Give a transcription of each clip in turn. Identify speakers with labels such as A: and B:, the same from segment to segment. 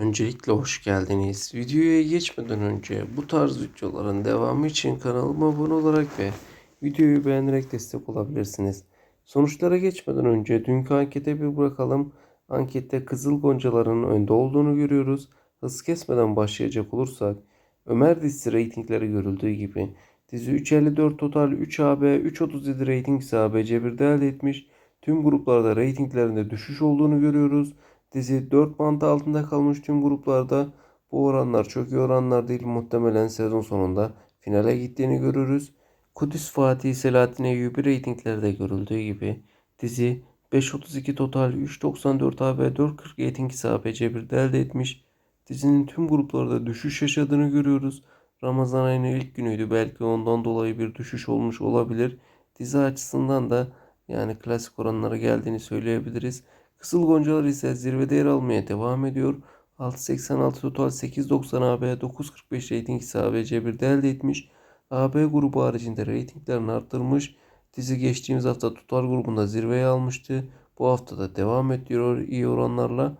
A: Öncelikle hoş geldiniz. Videoya geçmeden önce bu tarz videoların devamı için kanalıma abone olarak ve videoyu beğenerek destek olabilirsiniz. Sonuçlara geçmeden önce dünkü ankete bir bırakalım. Ankette Kızıl Goncaların önde olduğunu görüyoruz. Hız kesmeden başlayacak olursak Ömer dizisi reytingleri görüldüğü gibi dizi 3.54 total 3 AB 3.37 reyting ise ABC1'de elde etmiş. Tüm gruplarda reytinglerinde düşüş olduğunu görüyoruz. Dizi 4 band altında kalmış tüm gruplarda. Bu oranlar çok iyi oranlar değil. Muhtemelen sezon sonunda finale gittiğini görürüz. Kudüs Fatih Selahattin Eyyubi reytinglerde görüldüğü gibi dizi 5.32 total 3.94 AB 4.40 reyting ise ABC1'de elde etmiş. Dizinin tüm gruplarda düşüş yaşadığını görüyoruz. Ramazan ayının ilk günüydü. Belki ondan dolayı bir düşüş olmuş olabilir. Dizi açısından da yani klasik oranlara geldiğini söyleyebiliriz. Kızıl Goncalar ise zirvede yer almaya devam ediyor. 6.86 total 8.90 AB 9.45 reyting ise ABC1'de elde etmiş. AB grubu haricinde reytinglerini arttırmış. Dizi geçtiğimiz hafta tutar grubunda zirveye almıştı. Bu hafta da devam ediyor iyi oranlarla.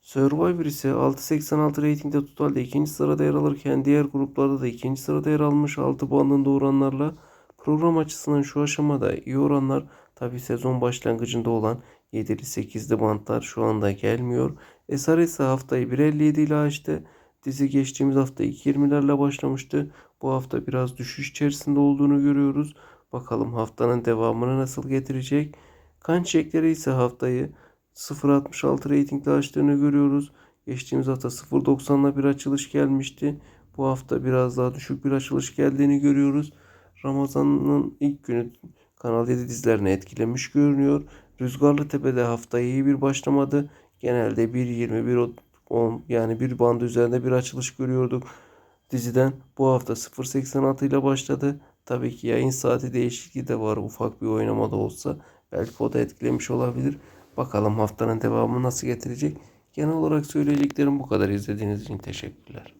A: Survivor ise 6.86 reytingde totalde ikinci sırada yer alırken diğer gruplarda da ikinci sırada yer almış 6 bandında oranlarla. Program açısından şu aşamada iyi oranlar tabi sezon başlangıcında olan 7'li 8'li bantlar şu anda gelmiyor. Eser ise haftayı 1.57 ile açtı. Dizi geçtiğimiz hafta 2.20'lerle başlamıştı. Bu hafta biraz düşüş içerisinde olduğunu görüyoruz. Bakalım haftanın devamını nasıl getirecek. Kan çiçekleri ise haftayı 0.66 reytingle açtığını görüyoruz. Geçtiğimiz hafta 0.90'la bir açılış gelmişti. Bu hafta biraz daha düşük bir açılış geldiğini görüyoruz. Ramazan'ın ilk günü Kanal 7 dizilerini etkilemiş görünüyor. Rüzgarlı Tepe'de haftaya iyi bir başlamadı. Genelde 1.20, 1.10 yani bir bandı üzerinde bir açılış görüyorduk. Diziden bu hafta 0.86 ile başladı. Tabii ki yayın saati değişikliği de var ufak bir oynamada olsa. Belki o da etkilemiş olabilir. Bakalım haftanın devamı nasıl getirecek. Genel olarak söyleyeceklerim bu kadar. İzlediğiniz için teşekkürler.